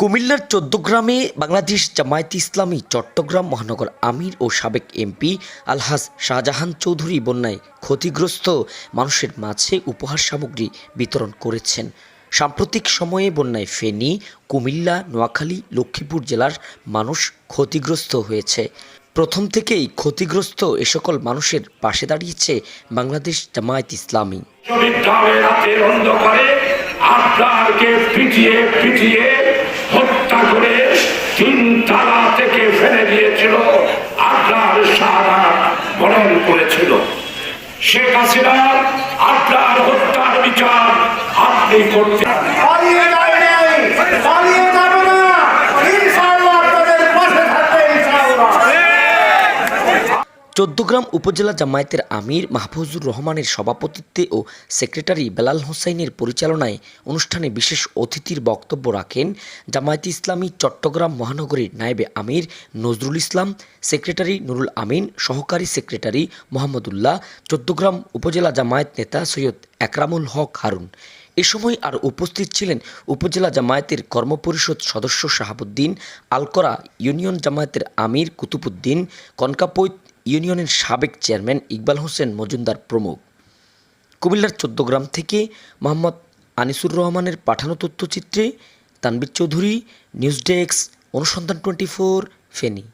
কুমিল্লার চোদ্দগ্রামে বাংলাদেশ জামায়াত ইসলামী চট্টগ্রাম মহানগর আমির ও সাবেক এমপি আলহাজ শাহজাহান চৌধুরী বন্যায় ক্ষতিগ্রস্ত মানুষের মাঝে উপহার সামগ্রী বিতরণ করেছেন। সাম্প্রতিক সময়ে বন্যায় ফেনী, কুমিল্লা, নোয়াখালী, লক্ষ্মীপুর জেলার মানুষ ক্ষতিগ্রস্ত হয়েছে। প্রথম থেকেই ক্ষতিগ্রস্ত এ সকল মানুষের পাশে দাঁড়িয়েছে বাংলাদেশ জামায়াত ইসলামী। পিটিয়ে পিটিয়ে তিন থেকে ফেলে দিয়েছিল আড্ডার সারা বরণ করেছিল। শেখ হাসিনা আড্ডার হত্যার বিচার আপনি করতে চোদ্দগ্রাম উপজেলা জামায়াতের আমির মাহফুজুর রহমানের সভাপতিত্বে ও সেক্রেটারি বেলাল হোসাইনের পরিচালনায় অনুষ্ঠানে বিশেষ অতিথির বক্তব্য রাখেন জামায়াত ইসলামী চট্টগ্রাম মহানগরীর নায়েবে আমির নজরুল ইসলাম, সেক্রেটারি নুরুল আমিন, সহকারী সেক্রেটারি মোহাম্মদুল্লাহ চোদ্দগ্রাম উপজেলা জামায়াত নেতা সৈয়দ একরামুল হক হারুন। এ সময় আর উপস্থিত ছিলেন উপজেলা জামায়াতের কর্মপরিষদ সদস্য শাহাবুদ্দিন, আলকরা ইউনিয়ন জামায়াতের আমির কুতুবুদ্দিন, কনকাপৈত ইউনিয়নের সাবেক চেয়ারম্যান ইকবাল হোসেন মজুমদার প্রমুখ। কুমিল্লার চোদ্দগ্রাম থেকে মোহাম্মদ আনিসুর রহমানের পাঠানো তথ্যচিত্রে তানবির চৌধুরী নিউজ ডেস্ক অনুসন্ধান টোয়েন্টি ফোর, ফেনী।